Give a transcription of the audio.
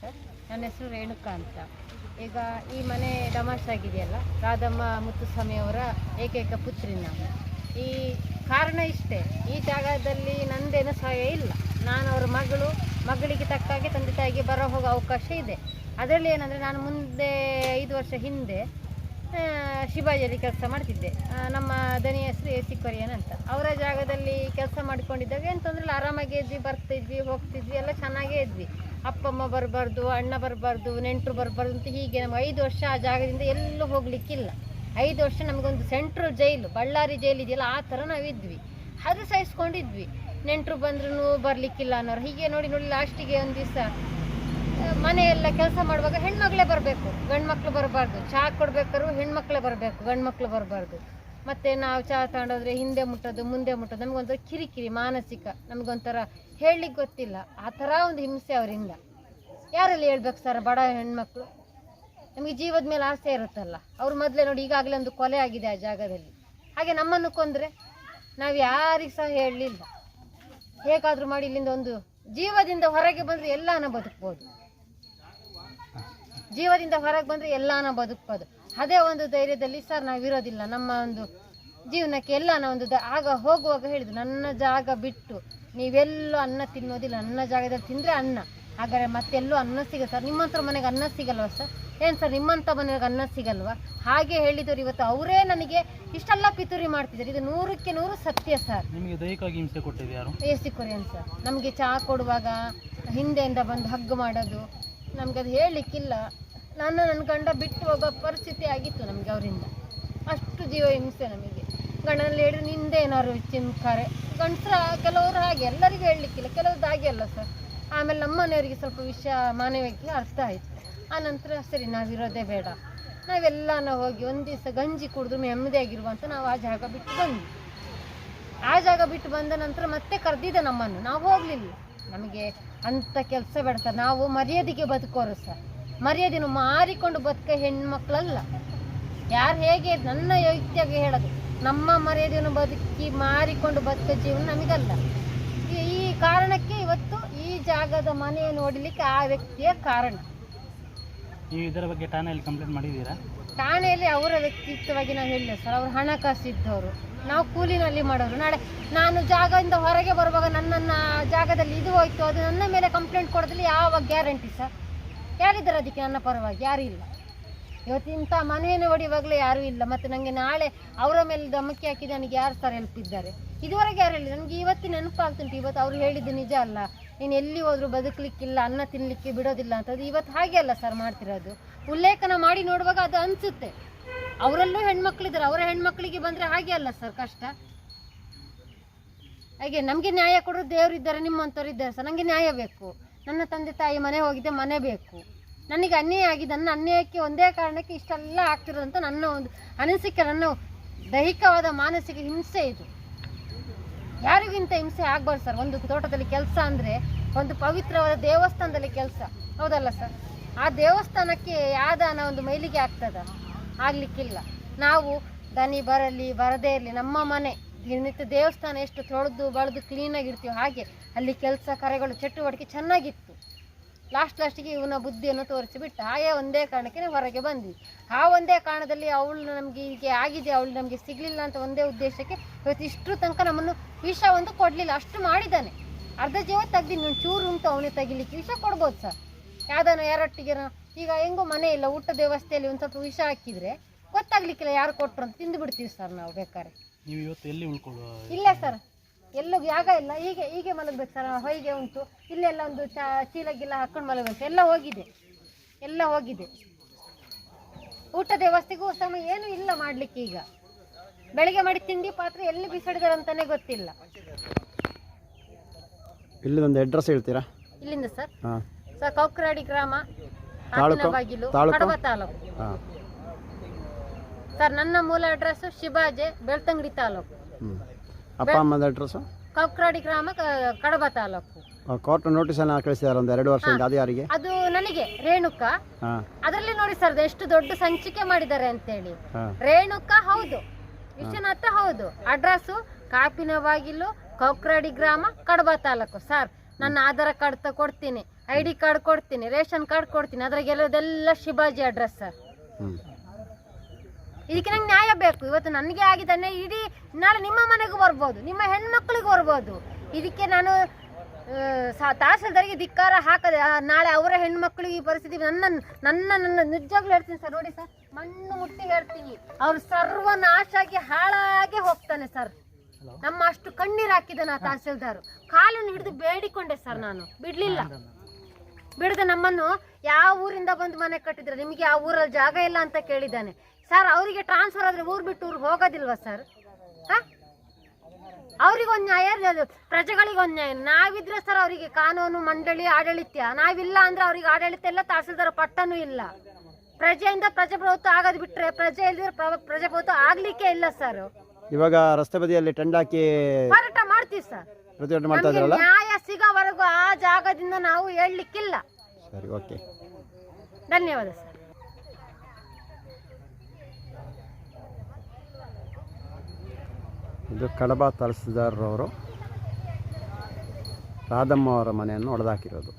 Sir. ನನ್ನ ಹೆಸರು ರೇಣುಕಾ ಅಂತ. ಈಗ ಈ ಮನೆ ಡಮಾಶ್ ಆಗಿದೆಯಲ್ಲ, ರಾಧಮ್ಮ ಮುತ್ತುಸ್ವಾಮಿ ಅವರ ಏಕೈಕ ಪುತ್ರಿ ನಾನು. ಈ ಕಾರಣ ಇಷ್ಟೇ. ಈ ಜಾಗದಲ್ಲಿ ನಂದೇನು ಸಹಾಯ ಇಲ್ಲ. ನಾನು ಅವರ ಮಗಳು, ಮಗಳಿಗೆ ತಕ್ಕಾಗೆ ತಂದೆ ತಾಯಿಗೆ ಬರೋ ಹೋಗೋ ಅವಕಾಶ ಇದೆ. ಅದರಲ್ಲಿ ಏನಂದರೆ ನಾನು ಮುಂದೆ ಐದು ವರ್ಷ ಹಿಂದೆ ಶಿವಾಜಿಯಲ್ಲಿ ಕೆಲಸ ಮಾಡ್ತಿದ್ದೆ. ನಮ್ಮ ದನಿ ಹೆಸರು ಎ ಸಿ ಅಂತ. ಅವರ ಜಾಗದಲ್ಲಿ ಕೆಲಸ ಮಾಡ್ಕೊಂಡಿದ್ದಾಗ ಏನು ತೊಂದರೆ ಇಲ್ಲ. ಆರಾಮಾಗಿ ಇದ್ವಿ, ಬರ್ತಿದ್ವಿ, ಹೋಗ್ತಿದ್ವಿ, ಎಲ್ಲ ಚೆನ್ನಾಗೇ ಇದ್ವಿ. ಅಪ್ಪಮ್ಮ ಬರಬಾರ್ದು, ಅಣ್ಣ ಬರಬಾರ್ದು, ನೆಂಟರು ಬರಬಾರ್ದು ಅಂತ ಹೀಗೆ ನಮ್ಗೆ ಐದು ವರ್ಷ ಆ ಜಾಗದಿಂದ ಎಲ್ಲೂ ಹೋಗ್ಲಿಕ್ಕಿಲ್ಲ. ಐದು ವರ್ಷ ನಮಗೊಂದು ಸೆಂಟ್ರಲ್ ಜೈಲು, ಬಳ್ಳಾರಿ ಜೈಲು ಇದೆಯಲ್ಲ, ಆ ಥರ ನಾವಿದ್ವಿ. ಅದು ಸಹಿಸ್ಕೊಂಡಿದ್ವಿ. ನೆಂಟರು ಬಂದ್ರೂ ಬರಲಿಕ್ಕಿಲ್ಲ ಅನ್ನೋರು. ಹೀಗೆ ನೋಡಿ ನೋಡಿ ಲಾಸ್ಟಿಗೆ ಒಂದು ದಿವಸ ಮನೆಯೆಲ್ಲ ಕೆಲಸ ಮಾಡುವಾಗ ಹೆಣ್ಮಕ್ಳೇ ಬರಬೇಕು. ಗಂಡು ಮಕ್ಕಳು ಬರಬಾರ್ದು. ಚಹಾ ಕೊಡ್ಬೇಕಾದ್ರು ಹೆಣ್ಮಕ್ಳೇ ಬರಬೇಕು ಗಂಡು ಮಕ್ಕಳು ಬರಬಾರ್ದು. ಮತ್ತೆ ನಾವು ಚಹಾ ತಗೊಂಡೋದ್ರೆ ಹಿಂದೆ ಮುಟ್ಟೋದು, ಮುಂದೆ ಮುಟ್ಟೋದು, ನಮಗೊಂಥರ ಕಿರಿಕಿರಿ, ಮಾನಸಿಕ, ನಮಗೊಂಥರ ಹೇಳಲಿಕ್ಕೆ ಗೊತ್ತಿಲ್ಲ. ಆ ಥರ ಒಂದು ಹಿಂಸೆ ಅವರಿಂದ. ಯಾರಲ್ಲಿ ಹೇಳ್ಬೇಕು ಸರ್ ಬಡ ಹೆಣ್ಮಕ್ಳು? ನಮಗೆ ಜೀವದ ಮೇಲೆ ಆಸೆ ಇರುತ್ತಲ್ಲ. ಅವ್ರ ಮೊದಲೇ ನೋಡಿ ಈಗಾಗಲೇ ಒಂದು ಕೊಲೆ ಆಗಿದೆ ಆ ಜಾಗದಲ್ಲಿ. ಹಾಗೆ ನಮ್ಮನ್ನು ಕೊಂದರೆ ನಾವು ಯಾರಿಗೆ ಸಹ ಹೇಳಲಿಲ್ಲ. ಹೇಗಾದರೂ ಮಾಡಿ ಇಲ್ಲಿಂದ ಒಂದು ಜೀವದಿಂದ ಹೊರಗೆ ಬಂದರೆ ಎಲ್ಲಾನ ಬದುಕ್ಬೋದು. ಜೀವದಿಂದ ಹೊರಗೆ ಬಂದರೆ ಎಲ್ಲಾನ ಬದುಕ್ಬೋದು. ಅದೇ ಒಂದು ಧೈರ್ಯದಲ್ಲಿ ಸರ್ ನಾವಿರೋದಿಲ್ಲ ನಮ್ಮ ಒಂದು ಜೀವನಕ್ಕೆ ನಾವು ಒಂದು ಆಗ ಹೋಗುವಾಗ ಹೇಳಿದ್ರು ನನ್ನ ಜಾಗ ಬಿಟ್ಟು ನೀವೆಲ್ಲೂ ಅನ್ನ ತಿನ್ನೋದಿಲ್ಲ. ನನ್ನ ಜಾಗದಲ್ಲಿ ತಿಂದರೆ ಅನ್ನ. ಹಾಗಾದ್ರೆ ಮತ್ತೆಲ್ಲೂ ಅನ್ನ ಸಿಗ ಸರ್. ನಿಮ್ಮಂಥ ಮನೆಗೆ ಅನ್ನ ಸಿಗಲ್ವಾ ಸರ್? ಏನು ಸರ್ ನಿಮ್ಮಂಥ ಮನೆಗೆ ಅನ್ನ ಸಿಗಲ್ವಾ? ಹಾಗೆ ಹೇಳಿದವರು ಇವತ್ತು ಅವರೇ ನನಗೆ ಇಷ್ಟೆಲ್ಲ ಪಿತೂರಿ ಮಾಡ್ತಿದ್ದಾರೆ. ಇದು ನೂರಕ್ಕೆ ನೂರು ಸತ್ಯ ಸರ್. ನಿಮಗೆ ದೈಹಿಕವಾಗಿ ಹಿಂಸೆ ಕೊಟ್ಟಿದೆ ಯಾರು? A C Korean sir. ನಮಗೆ ಚಹಾ ಕೊಡುವಾಗ ಹಿಂದೆಯಿಂದ ಬಂದು ಹಗ್ಗು ಮಾಡೋದು ನಮ್ಗೆ ಅದು ಹೇಳಲಿಕ್ಕಿಲ್ಲ. ನಾನು ನನ್ನ ಗಂಡ ಬಿಟ್ಟು ಹೋಗೋ ಪರಿಸ್ಥಿತಿ ಆಗಿತ್ತು ನಮಗೆ ಅವರಿಂದ. ಅಷ್ಟು ಜೀವ ಹಿಂಸೆ ನಮಗೆ. ಗಂಡನಲ್ಲಿ ಹೇಳಿದ್ರೆ ನಿಂದೆ ಏನಾದ್ರು ಚಿಂತಾರೆ ಗಂಡಸ್ರ, ಕೆಲವರು ಹಾಗೆ, ಎಲ್ಲರಿಗೂ ಹೇಳಲಿಕ್ಕಿಲ್ಲ. ಕೆಲವ್ರದ್ದು ಹಾಗೆ ಅಲ್ಲ ಸರ್. ಆಮೇಲೆ ನಮ್ಮ ಮನೆಯವರಿಗೆ ಸ್ವಲ್ಪ ವಿಷಯ ಮಾನವೀಯಕ್ಕೆ ಅರ್ಥ ಆಯಿತು. ನಂತರ ಸರಿ ನಾವಿರೋದೇ ಬೇಡ. ನಾವೆಲ್ಲ ನಾವು ಹೋಗಿ ಒಂದು ದಿವಸ ಗಂಜಿ ಕುಡಿದು ನೆಮ್ಮದಿಯಾಗಿರುವಂತ ನಾವು ಆ ಜಾಗ ಬಿಟ್ಟು ಬಂದ್ವಿ. ಆ ಜಾಗ ಬಿಟ್ಟು ಬಂದ ನಂತರ ಮತ್ತೆ ಕರೆದಿದೆ ನಮ್ಮನ್ನು. ನಾವು ಹೋಗಲಿಲ್ಲ. ನಮಗೆ ಅಂಥ ಕೆಲಸ ಬೇಡ ಸರ್. ನಾವು ಮರ್ಯಾದೆಗೆ ಬದುಕೋರು ಸರ್. ಮರ್ಯಾದೆನು ಮಾರಿಕೊಂಡು ಬದುಕ ಹೆಣ್ಮಕ್ಳಲ್ಲ. ಯಾರು ಹೇಗೆ ನನ್ನ ಯೋಗ್ಯತೆಗೆ ಹೇಳೋದು? ನಮ್ಮ ಮರ್ಯಾದೆಯನ್ನು ಬದುಕಿ ಮಾರಿಕೊಂಡು ಬದುಕ ಜೀವನ ನಮಗಲ್ಲ. ಈ- ಕಾರಣಕ್ಕೆ ಇವತ್ತು ಈ ಜಾಗದ ಮನೆಯನ್ನು ನೋಡಲಿಕ್ಕೆ ಆ ವ್ಯಕ್ತಿಯ ಕಾರಣ. ನೀವು ಇದರ ಬಗ್ಗೆ ಠಾಣೆಯಲ್ಲಿ ಕಂಪ್ಲೇಂಟ್ ಮಾಡಿದ್ದೀರಾ? ಠಾಣೆಯಲ್ಲಿ ಅವರ ವ್ಯಕ್ತಿತ್ವವಾಗಿ ನಾವು ಹೇಳಿಲ್ಲ ಸರ್. ಅವರು ಹಣಕಾಸು ಇದ್ದವರು ನಾವು ಕೂಲಿನಲ್ಲಿ ಮಾಡೋರು. ನಾಳೆ ನಾನು ಜಾಗದಿಂದ ಹೊರಗೆ ಬರುವಾಗ ನನ್ನನ್ನು ಜಾಗದಲ್ಲಿ ಇದು ಹೋಯ್ತು ಅದು ನನ್ನ ಮೇಲೆ ಕಂಪ್ಲೇಂಟ್ ಕೊಡೋದ್ರಲ್ಲಿ ಯಾವ ಗ್ಯಾರಂಟಿ ಸರ್? ಯಾರಿದ್ದಾರೆ ಅದಕ್ಕೆ ನನ್ನ ಪರವಾಗಿ, ಯಾರೂ ಇಲ್ಲ. ಇವತ್ತಿಂಥ ಮನೆಯನ್ನು ಹೊಡೆಯುವಾಗಲೇ ಯಾರೂ ಇಲ್ಲ. ಮತ್ತು ನನಗೆ ನಾಳೆ ಅವರ ಮೇಲೆ ಧಮಕಿ ಹಾಕಿ ನನಗೆ ಯಾರು ಸರ್ ಹೆಲ್ಪಿದ್ದಾರೆ ಇದುವರೆಗೆ ಯಾರು ಹೇಳಿಲ್ಲ. ನನಗೆ ಇವತ್ತಿನ ನೆನಪಾಗ್ತುಂಟು. ಇವತ್ತು ಅವ್ರು ಹೇಳಿದ್ದು ನಿಜ ಅಲ್ಲ. ನೀನು ಎಲ್ಲಿ ಹೋದರೂ ಬದುಕಲಿಕ್ಕಿಲ್ಲ, ಅನ್ನ ತಿನ್ನಲಿಕ್ಕೆ ಬಿಡೋದಿಲ್ಲ ಅಂತದ್ದು ಇವತ್ತು ಹಾಗೆ ಅಲ್ಲ ಸರ್ ಮಾಡ್ತಿರೋದು. ಉಲ್ಲೇಖನ ಮಾಡಿ ನೋಡುವಾಗ ಅದು ಅನಿಸುತ್ತೆ. ಅವರಲ್ಲೂ ಹೆಣ್ಮಕ್ಳಿದ್ದಾರೆ ಅವರ ಹೆಣ್ಮಕ್ಳಿಗೆ ಬಂದರೆ ಹಾಗೆ ಅಲ್ಲ ಸರ್ ಕಷ್ಟ? ಹಾಗೆ ನಮಗೆ ನ್ಯಾಯ ಕೊಡೋರು ದೇವರಿದ್ದಾರೆ ನಿಮ್ಮಂಥವ್ರು ಇದ್ದಾರೆ ಸರ್. ನನಗೆ ನ್ಯಾಯ ಬೇಕು. ನನ್ನ ತಂದೆ ತಾಯಿ ಮನೆ ಹೋಗಿದ್ದೆ ಮನೆ ಬೇಕು. ನನಗೆ ಅನ್ಯಾಯ ಆಗಿದೆ, ನನ್ನ ಅನ್ಯಾಯಕ್ಕೆ ಒಂದೇ ಕಾರಣಕ್ಕೆ ಇಷ್ಟೆಲ್ಲ ಆಗ್ತಿರೋದಂತ ನನ್ನ ಒಂದು ಅನಿಸಿಕೆ, ನನ್ನ ದೈಹಿಕವಾದ ಮಾನಸಿಕ ಹಿಂಸೆ ಇದು. ಯಾರಿಗಿಂತ ಹಿಂಸೆ ಆಗ್ಬಾರ್ದು ಸರ್. ಒಂದು ತೋಟದಲ್ಲಿ ಕೆಲಸ ಅಂದರೆ, ಒಂದು ಪವಿತ್ರವಾದ ದೇವಸ್ಥಾನದಲ್ಲಿ ಕೆಲಸ. ಹೌದಲ್ಲ ಸರ್? ಆ ದೇವಸ್ಥಾನಕ್ಕೆ ಯಾವ್ದಾನ ಒಂದು ಮೈಲಿಗೆ ಆಗ್ತದ? ಆಗಲಿಕ್ಕಿಲ್ಲ. ನಾವು ದನಿ ಬರಲಿ, ಬರದೇ ಇರಲಿ, ನಮ್ಮ ಮನೆ. ದಿನನಿತ್ಯ ದೇವಸ್ಥಾನ ಎಷ್ಟು ತೊಳೆದು, ಬಳದು ಕ್ಲೀನಾಗಿರ್ತೀವಿ ಹಾಗೆ ಅಲ್ಲಿ ಕೆಲಸ, ಕರೆಗಳು, ಚಟುವಟಿಕೆ ಚೆನ್ನಾಗಿತ್ತು. ಲಾಸ್ಟ್ ಲಾಸ್ಟಿಗೆ ಇವನ ಬುದ್ಧಿಯನ್ನು ತೋರಿಸಿಬಿಟ್ಟು. ಹಾಗೆ ಒಂದೇ ಕಾರಣಕ್ಕೆ ಹೊರಗೆ ಬಂದ್ವಿ. ಆ ಒಂದೇ ಕಾರಣದಲ್ಲಿ ಅವಳು ನಮಗೆ ಹೀಗೆ ಆಗಿದೆ, ಅವಳು ನಮಗೆ ಸಿಗಲಿಲ್ಲ ಅಂತ ಒಂದೇ ಉದ್ದೇಶಕ್ಕೆ ಇವತ್ತು ಇಷ್ಟು ತನಕ ನಮ್ಮನ್ನು ವಿಷ ಒಂದು ಕೊಡಲಿಲ್ಲ. ಅಷ್ಟು ಮಾಡಿದ್ದಾನೆ. ಅರ್ಧ ಜೀವ ತೆಗ್ದಿನಿ ಒಂದು ಚೂರು ಉಂಟು ಅವನಿಗೆ ತೆಗಿಲಿಕ್ಕೆ. ವಿಷ ಕೊಡ್ಬೋದು ಸರ್. ಯಾವ್ದಾನ ಯಾರೊಟ್ಟಿಗೆ ಈಗ ಹೆಂಗೋ ಮನೆ ಇಲ್ಲ, ಊಟದ ವ್ಯವಸ್ಥೆಯಲ್ಲಿ ಒಂದು ಸ್ವಲ್ಪ ವಿಷ ಹಾಕಿದರೆ ಗೊತ್ತಾಗ್ಲಿಕ್ಕಿಲ್ಲ ಯಾರು ಕೊಟ್ಟರು ಅಂತ ತಿಂದು ಬಿಡ್ತೀವಿ ಸರ್ ನಾವು ಬೇಕಾದ್ರೆ. ನೀವು ಇವತ್ತು ಎಲ್ಲಿ ಉಳ್ಕೊಳ್ಳುವ? ಇಲ್ಲ ಸರ್ ಎಲ್ಲೂ ಜಾಗ ಇಲ್ಲ. ಹೀಗೆ ಹೀಗೆ ಮಲಗಬೇಕು ಸರ್ ಹೊಯ್ಗೆ ಉಂಟು. ಇಲ್ಲೆಲ್ಲ ಒಂದು ಚಾ ಚೀಲ ಗಿಲ್ಲ ಹಾಕೊಂಡು ಮಲಗಬೇಕು. ಎಲ್ಲ ಹೋಗಿದೆ. ಎಲ್ಲ ಹೋಗಿದೆ. ಊಟದ ವ್ಯವಸ್ಥೆಗೂ ಸಮಯ ಏನು ಇಲ್ಲ ಮಾಡ್ಲಿಕ್ಕೆ ಈಗ. ಬೆಳಿಗ್ಗೆ ಮಾಡಿ ತಿಂಡಿ ಪಾತ್ರೆ ಎಲ್ಲಿ ಬಿಸಾಡಿದಾರೆ ಅಂತಾನೆ ಗೊತ್ತಿಲ್ಲ. ಇಲ್ಲಿ ಒಂದು ಅಡ್ರೆಸ್ ಹೇಳ್ತೀರಾ? ಇಲ್ಲಿಂದ ಸರ್? ಹಾಂ. ಸರ್ ಕೌಕ್ರಾಡಿ ಗ್ರಾಮ ತಾಲೂಕು? ಬಾಗಿಲು ತಾಲೂಕು? ಕಡಬ ತಾಲೂಕು. ಹಾಂ. ಸರ್ ನನ್ನ ಮೂಲ ಅಡ್ರೆಸ್ ಶಿವಾಜೆ ಬೆಳ್ತಂಗಡಿ ತಾಲೂಕು. ಹ್ಞೂ ಅಪ್ಪ ಅಮ್ಮದ ಅಡ್ರೆಸ್ಸು ಕೌಕ್ರಾಡಿ ಗ್ರಾಮ ಕ- ಕಡಬ ತಾಲೂಕು. ಕೋರ್ಟ್ ನೋಟಿಸನ್ನು ಕಳಿಸಿದ್ದಾರೆ ಒಂದು ಎರಡು ವರ್ಷದಿಂದ ಅದು ಯಾರಿಗೆ ಅದು ನನಗೆ ರೇಣುಕಾ. ಹಾಂ. ಅದರಲ್ಲಿ ನೋಡಿ ಸರ್ ಅದು ಎಷ್ಟು ದೊಡ್ಡ ಸಂಚಿಕೆ ಮಾಡಿದ್ದಾರೆ ಅಂತೇಳಿ. ಹೇಳಿ ರೇಣುಕಾ ಹೌದು ವಿಶ್ವನಾಥ ಹೌದು. ಅಡ್ರೆಸ್ ಕಾಪಿನ ಬಾಗಿಲು ಕೌಕ್ರಾಡಿ ಗ್ರಾಮ ಕಡಬ ತಾಲೂಕು. ಸರ್ ನನ್ನ ಆಧಾರ್ ಕಾರ್ಡ್ ತ ಕೊಡ್ತೀನಿ ಐ ಡಿ ಕಾರ್ಡ್ ಕೊಡ್ತೀನಿ ರೇಷನ್ ಕಾರ್ಡ್ ಕೊಡ್ತೀನಿ ಅದ್ರಾಗೆಲ್ಲದೆಲ್ಲ ಶಿವಾಜಿ ಅಡ್ರೆಸ್ ಸರ್. ಹ್ಞೂ ಇದಕ್ಕೆ ನಂಗೆ ನ್ಯಾಯ ಬೇಕು. ಇವತ್ತು ನನಗೆ ಆಗಿದ್ದಾನೆ ಇಡೀ ನಾಳೆ ನಿಮ್ಮ ಮನೆಗೂ ಬರ್ಬೋದು ನಿಮ್ಮ ಹೆಣ್ಮಕ್ಳಿಗೂ ಬರ್ಬೋದು. ಇದಕ್ಕೆ ನಾನು ತಹಸೀಲ್ದಾರಿಗೆ ಧಿಕ್ಕಾರ ಹಾಕದೆ ನಾಳೆ ಅವರ ಹೆಣ್ಮಕ್ಳಿಗೆ ಈ ಪರಿಸ್ಥಿತಿ ನನ್ನ ನನ್ನ ನನ್ನ ನಿಜವಾಗ್ಲೂ ಹೇಳ್ತೀನಿ ಸರ್ ನೋಡಿ ಸರ್ ಮಣ್ಣು ಮುಟ್ಟಿ ಹೇಳ್ತೀನಿ. ಅವ್ರು ಸರ್ವನಾಶ ಆಗಿ ಹಾಳಾಗಿ ಹೋಗ್ತಾನೆ ಸರ್. ನಮ್ಮ ಅಷ್ಟು ಕಣ್ಣೀರು ಹಾಕಿದ ನಾ ತಹಸೀಲ್ದಾರು. ಕಾಲನ್ನು ಹಿಡಿದು ಬೇಡಿಕೊಂಡೆ ಸರ್ ನಾನು. ಬಿಡ್ಲಿಲ್ಲ. ಬಿಡದೆ ನಮ್ಮನ್ನು ಯಾವ ಊರಿಂದ ಬಂದು ಮನೆ ಕಟ್ಟಿದ್ರೆ? ನಿಮಗೆ ಆ ಊರಲ್ಲಿ ಜಾಗ ಇಲ್ಲ ಅಂತ ಕೇಳಿದ್ದಾನೆ. ಸರ್ ಅವರಿಗೆ ಟ್ರಾನ್ಸ್ಫರ್ ಆದ್ರೆ ಊರು ಬಿಟ್ಟು ಊರಿಗೆ ಹೋಗೋದಿಲ್ವಾ ಸರ್ ಅವ್ರಿಗೊಂದು ನ್ಯಾಯ ಪ್ರಜೆಗಳಿಗೆ ಒಂದು ನ್ಯಾಯ ನಾವಿದ್ರೆ ಸರ್ ಅವರಿಗೆ ಕಾನೂನು ಮಂಡಳಿ ಆಡಳಿತ. ನಾವಿಲ್ಲ ಅಂದ್ರೆ ಅವ್ರಿಗೆ ಆಡಳಿತ ಎಲ್ಲ ತಹಸೀಲ್ದಾರ ಪಟ್ಟನೂ ಇಲ್ಲ. ಪ್ರಜೆಯಿಂದ ಪ್ರಜಾಪ್ರಭುತ್ವ ಆಗೋದು ಬಿಟ್ರೆ ಪ್ರಜೆ ಇಲ್ದಿದ್ರೆ ಪ್ರ- ಪ್ರಜಾಪ್ರಭುತ್ವ ಆಗ್ಲಿಕ್ಕೆ ಇಲ್ಲ ಸರ್ ಇವಾಗ ರಸ್ತೆ ಬದಿಯಲ್ಲಿ ಟೆಂಡ್ ಹಾಕಿ ಹೋರಾಟ ಮಾಡ್ತೀವಿ ಸರ್ ಪ್ರತಿಭಟನೆ ಮಾಡ್ತಾ ನಮ್ಗೆ ಇದ್ರಲ್ಲ ನ್ಯಾಯ ಸಿಗೋವರೆಗೂ ಆ ಜಾಗದಿಂದ ನಾವು ಹೇಳಲಿಕ್ಕಿಲ್ಲ. ಸರಿ ಓಕೆ ಧನ್ಯವಾದ ಸರ್ ಇದು ಕಡಬ ತಹಸೀಲ್ದಾರ್ರವರು ರಾಧಮ್ಮ ಅವರ ಮನೆಯನ್ನು ಹೊಡೆದಾಕಿರೋದು